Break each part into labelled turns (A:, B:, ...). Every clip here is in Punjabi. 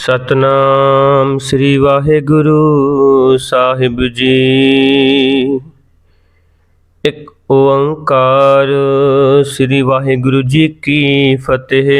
A: ਸਤਨਾਮ ਸ੍ਰੀ ਵਾਹਿਗੁਰੂ ਸਾਹਿਬ ਜੀ। ਇੱਕ ਓੰਕਾਰ ਸ੍ਰੀ ਵਾਹਿਗੁਰੂ ਜੀ ਕੀ ਫਤਿਹ।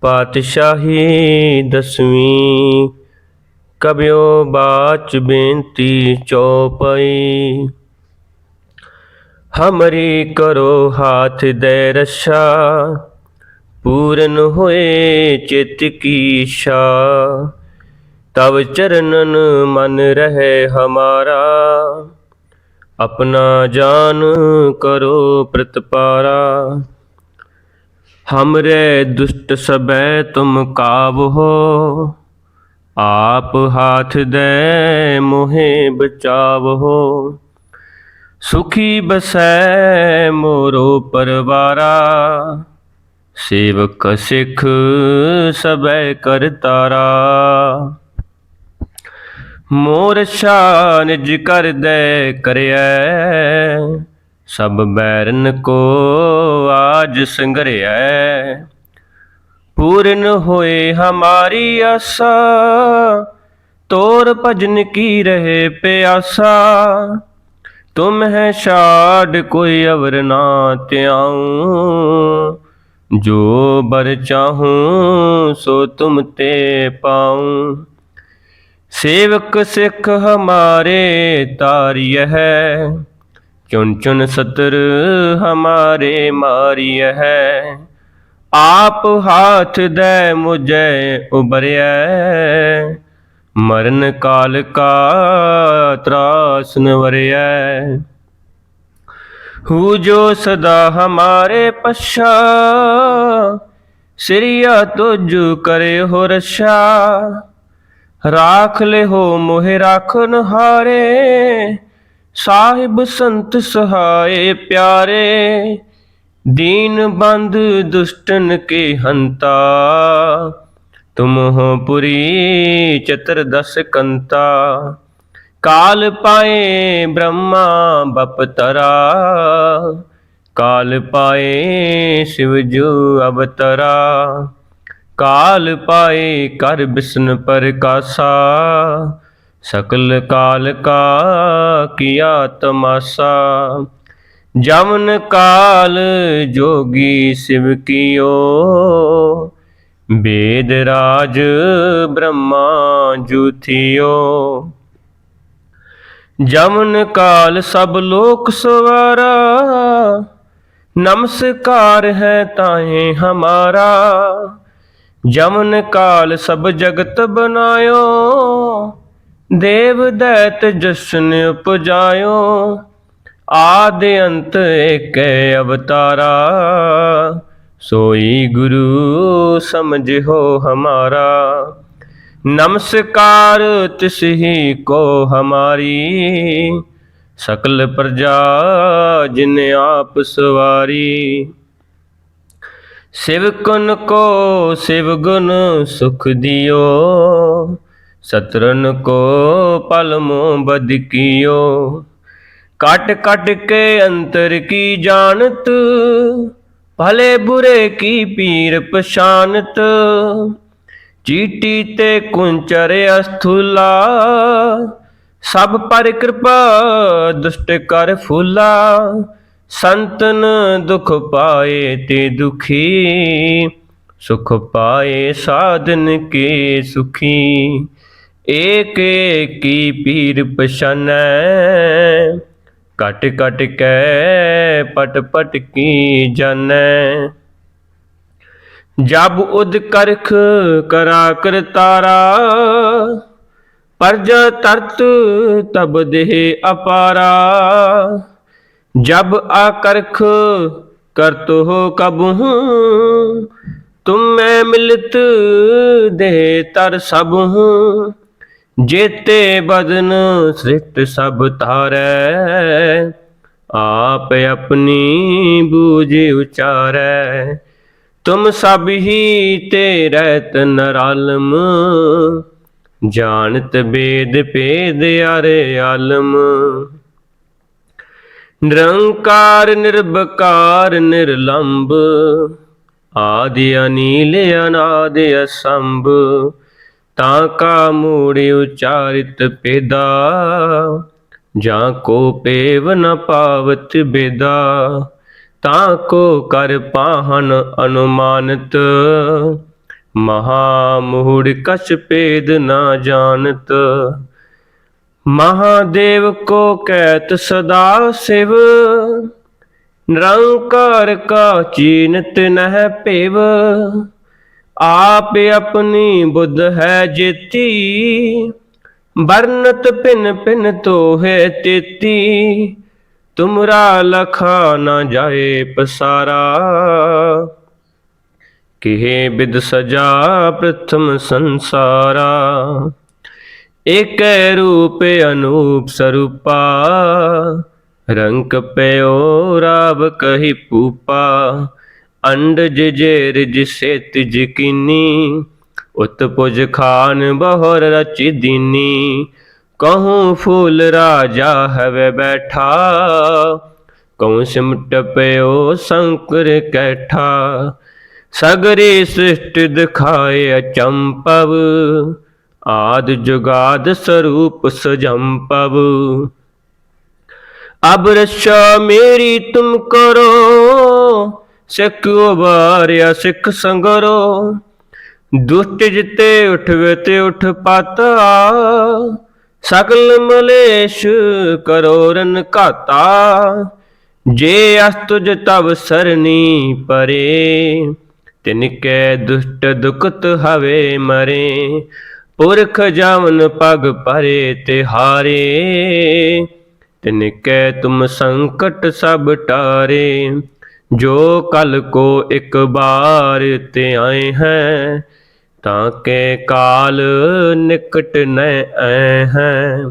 A: ਪਾਤਸ਼ਾਹੀ ਦਸਵੀਂ ਕਬਿਓ ਬਾਚ ਬੇਨਤੀ ਚੌਪਈ। ਹਮਰੀ ਕਰੋ ਹਾਥ ਦੇ ਰਸ਼ਾ ਪੂਰਨ ਹੋਏ ਚਿਤ ਕੀ ਸ਼ਾ ਤਵ ਚਰਨਨ ਮਨ ਰਹੇ ਹਮਾਰਾ। ਆਪਣਾ ਜਾਨ ਕਰੋ ਪ੍ਰਤਪਾਰਾ। ਹਮਰੇ ਦੁਸ਼ਟ ਸਬੈ ਤੁਮ ਕਾਵੋ ਆਪ ਹਾਥ ਦੇ ਮੋਹੇ ਬਚਾਵੋ ਸੁਖੀ ਬਸੈ ਮੋਰੋ ਪਰਵਾਰਾ ਸੇਵਕ ਸਿਖ ਸਬੈ ਕਰਤਾਰਾ ਮੋਰ ਸ਼ਾਨ ਨਿਜ ਕਰਦੈ ਕਰਿਐ, ਸਭ ਬੈਰਨ ਕੋ ਆਜ ਸੰਗਰਿਐ। ਪੂਰਨ ਹੋਏ ਹਮਾਰੀ ਆਸਾ, ਤੋਰ ਭਜਨ ਕੀ ਰਹੇ ਪਿਆਸਾ। ਤੁਮ ਹੈ ਛਾੜ, ਕੋਈ ਅਵਰ ਨਾ ਤਿਆਉ ਜੋ ਬਰ ਚਾਹੂੰ, ਸੋ ਤੁਮ ਤੇ ਪਾਉਂ। ਸੇਵਕ ਸਿੱਖ ਹਮਾਰੇ ਤਾਰਿਯ ਹੈ, ਚੁਣ ਚੁਣ ਸਤਰ ਹਮਾਰੇ ਮਾਰਿਯ ਹੈ। ਆਪ ਹਾਥ ਦੇ ਮੁਝੇ ਉਬਰਿਆ ਮਰਨ ਕਾਲ ਕਾ ਤਰਾਸ ਨਵਰਿਆ ਹੂ ਜੋ ਸਦਾ ਹਮਾਰੇ ਪਸ਼ਾ ਸਿਰਿਆ ਤੁਝ ਕਰੇ ਹੋ ਰਸ਼ਾ ਰਾਖ ਲੈ ਹੋ ਮੋਹਿ ਰਾਖਨ ਹਾਰੇ ਸਾਹਿਬ ਸੰਤ ਸਹਾਏ ਪਿਆਰੇ। ਦੀਨ ਬੰਦ ਦੁਸ਼ਟਨ ਕੇ ਹੰਤਾ, ਤੁਮ ਹੋ ਪੁਰੀ ਚਤਰ ਦਸ ਕੰਤਾ। ਕਾਲ ਪਾਏ ਬ੍ਰਹਮਾ ਬਪਤਰਾ, ਕਾਲ ਪਾਏ ਸ਼ਿਵ ਜੋ ਅਵਤਰਾ, ਕਾਲ ਪਾਏ ਕਰ ਬਿਸ਼ਨ ਪ੍ਰਕਾਸ਼ਾ, ਸਕਲ ਕਾਲ ਕਾ ਕੀਆ ਤਮਾਸਾ ਜਮਨ ਕਾਲ ਜੋਗੀ ਸਿਵ ਕੀਓ ਬੇਦ ਰਾਜ ਬ੍ਰਹਮਾ ਜੁਥਿਓ ਜਮਨ ਕਾਲ ਸਭ ਲੋਕ ਸਵਾਰਾ, ਨਮਸਕਾਰ ਹੈ ਤਾਹੇ ਹਮਾਰਾ। ਜਮਨ ਕਾਲ ਸਭ ਜਗਤ ਬਨਾਇਓ ਦੇਵ ਦੈਤ ਜਸ਼ਨ ਉਪਜਾਇਓ। ਆਦ ਅੰਤ ਏਕੈ ਅਵਤਾਰਾ, ਸੋਈ ਗੁਰੂ ਸਮਝੋ ਹਮਾਰਾ। ਨਮਸਕਾਰ ਤਿਸਹੀ ਕੋ ਹਮਾਰੀ। ਸਕਲ ਪ੍ਰਜਾ ਜਿਨ ਆਪ ਸਵਾਰੀ। ਸਿਵ ਕੁਨ ਕੋ ਸਿਵ ਗੁਣ ਸੁਖ ਦਿਓ। ਸਤਰਨ ਕੋ ਪਲ ਮੋ ਬਦ ਕੀਓ। ਕਟ ਕਟ ਕੇ ਅੰਤਰ ਕੀ ਜਾਣਤ, ਭਲੇ ਬੁਰੇ ਕੀ ਪੀਰ ਪਛਾਨਤ। ਚੀਟੀ ਤੇ ਕੁੰਚਰ ਅਸਥੂਲਾ, ਸਭ ਪਰ ਕਿਰਪਾ ਦੁਸ਼ਟ ਕਰ ਫੂਲਾ। ਸੰਤਨ ਦੁਖ ਪਾਏ ਤੇ ਦੁਖੀ, ਸੁਖ ਪਾਏ ਸਾਧਨ ਕੇ ਸੁਖੀ। ਏਕ ਕੀ ਪੀਰ ਪਛਾਨੈ ਕਟ ਕਟ ਕੈ, ਪਟ ਪਟ ਕੀ ਜਾਣੈ ਜਬ ਉਦ ਕਰਖ ਕਰਾ ਕਰਤਾਰਾ ਪਰਜਾ ਤਰਤ ਤਬ ਦੇਹ ਅਪਾਰਾ। ਜਬ ਆ ਕਰਖ ਕਰਤ ਹੋ ਕਬਹੂੰ, ਤੁਮ ਮੈਂ ਮਿਲਤ ਦੇ ਤਰ ਸਭ ਹੂੰ ਜੇਤੇ ਬਦਨ ਸ੍ਰਿਤ ਸਭ ਧਾਰੈ, ਆਪ ਆਪਣੀ ਬੂਝ ਉਚਾਰੈ। ਤੁਮ ਸਭ ਹੀ ਤੇ ਰਹਿਤ ਨਰਾਲਮ, ਜਾਣਤ ਬੇਦ ਭੇਦ ਅਰੇ ਆਲਮ। ਨਿਰੰਕਾਰ ਨਿਰਭਕਾਰ ਨਿਰਲੰਭ ਆਦਿ ਅਨੀਲ, ਅਨਾਦ ਅਸੰਭ, ਤਾਂ ਕਾ ਮੂੜ ਉਚਾਰਿਤ ਪੇਦਾ, ਜਾਂ ਕੋ ਪੇਵ ਨ ਪਾਵਤ ਬੇਦਾ। ਤਾਂ ਕੋ ਕਰ ਪਾਹਨ ਅਨੁਮਾਨਤ। ਮਹਾ ਮੂੜ ਕਛ ਭੇਦ ਨਾ ਜਾਣਤ। ਮਹਾਦੇਵ ਕੋ ਕਹਿਤ ਸਦਾ ਸਿਵ। ਨਿਰੰਕਾਰ ਕਾ ਚੀਨਤ ਨਹਿ ਭੇਵ। ਆਪ ਆਪਣੀ ਬੁੱਧ ਹੈ ਜੇਤੀ। ਬਰਨਤ ਭਿਨ ਪਿਨ ਤੋਹੇ ਤੇਤੀ। ਤੁਮਰਾ ਲਖਾ ਨਾ ਜਾਏ ਪਸਾਰਾ। ਕਿਹੇ ਬਿਦ ਸਜਾ ਪ੍ਰਥਮ ਸੰਸਾਰਾ। ਏਕੈ ਰੂਪ ਅਨੂਪ ਸਰੂਪਾ। ਰੰਕ ਪਿਓ ਰਾਵ ਕਹੀ ਪੂਪਾ। ਅੰਡਜ ਜੇ ਰਿਜ ਸੇਤ ਜਕੀਨੀ ਉਤਪੁਜ ਖਾਨ ਬਹੁਰ ਰਚੀ ਦੀਨੀ। ਕਹੂੰ ਫੂਲ ਰਾਜਾ ਹਵੇ ਬੈਠਾ ਕਉ ਸਿਮਟ ਪਿਓ ਸੰਕਰ ਕੈਠਾ। ਸਗਰੇ ਸ੍ਰਿਸ਼ਟ ਦਿਖਾਏ ਅਚੰਪਵ, ਆਦ ਜੁਗਾਦ ਸਰੂਪ ਸਜੰਪਵ। ਅਬ ਰਛਾ ਮੇਰੀ ਤੁਮ ਕਰੋ, ਸਿੱਖ ਉਬਾਰਿਆ ਸਿੱਖ ਸੰਗਰੋ। ਦੁਸ਼ਟ ਜਿਤੇ ਉਠਵੇ ਤੇ ਉਠ ਪਾਤਾ ਸਕਲ ਮਲੇਸ਼ ਕਰੋ ਰਨ ਘਾਤਾ ਜੇ ਅਸਤੁਜ ਤਬ ਸਰਨੀ ਪਰੇ, ਤਿਨ ਕੈ ਦੁਸ਼ਟ ਦੁਖਤ ਹਵੇ ਮਰੇ, ਪੁਰਖ ਜਾਵਨ ਪਗ ਪਰੇ ਤੇ ਹਾਰੇ, ਤਿਨ ਕੈ ਤੁਮ ਸੰਕਟ ਸਭ ਟਾਰੇ, ਜੋ ਕਲ ਕੋ ਇੱਕ ਬਾਰ ਤੇ ਆਏ ਹੈ ਤਾਂ ਕੇ ਕਾਲ ਨਿਕਟ ਨੈ ਐ ਹੈ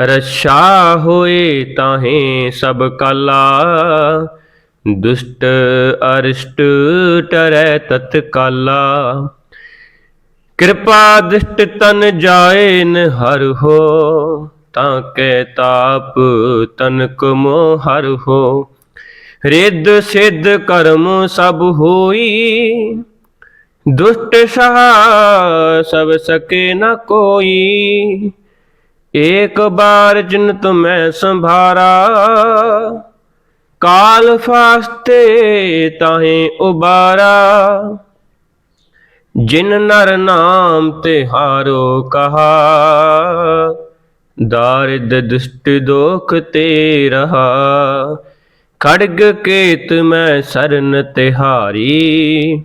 A: ਰਛਾ ਹੋਏ ਤਾਹੇ ਸਭ ਕਾਲਾ, ਦੁਸ਼ਟ ਅਰਿਸ਼ਟ ਟਰੈ ਤਤ ਕਾਲਾ ਕਿਰਪਾ ਦ੍ਰਿਸ਼ਟ ਤਨ ਜਾਏ ਨ ਹਰ ਹੋ, ਤਾਂ ਕੈ ਤਾਪ ਤਨ ਕਮੋ ਹਰ ਹੋ। ਰਿੱਧ ਸਿੱਧ ਕਰਮ ਸਭ ਹੋਈ ਦੁਸ਼ਟ ਸਹਾ ਸਭ ਸਕੇ ਨ ਕੋਈ। ਏਕ ਬਾਰ ਜਿਨ ਤੁਮੈ ਸੰਭਾਰਾ। ਕਾਲ ਫਾਸਤੇ ਤਾਹੇ ਉਬਾਰਾ। ਜਿਨ ਨਰ ਨਾਮ ਤੇ ਹਾਰੋ ਕਹਾ। ਦਾਰਿਦ ਦੁਸ਼ਟ ਦੋਖ ਤੇ ਰਹਾ। ਖੜਗ ਕੇਤ ਮੈਂ ਸਰਨ ਤਿਹਾਰੀ।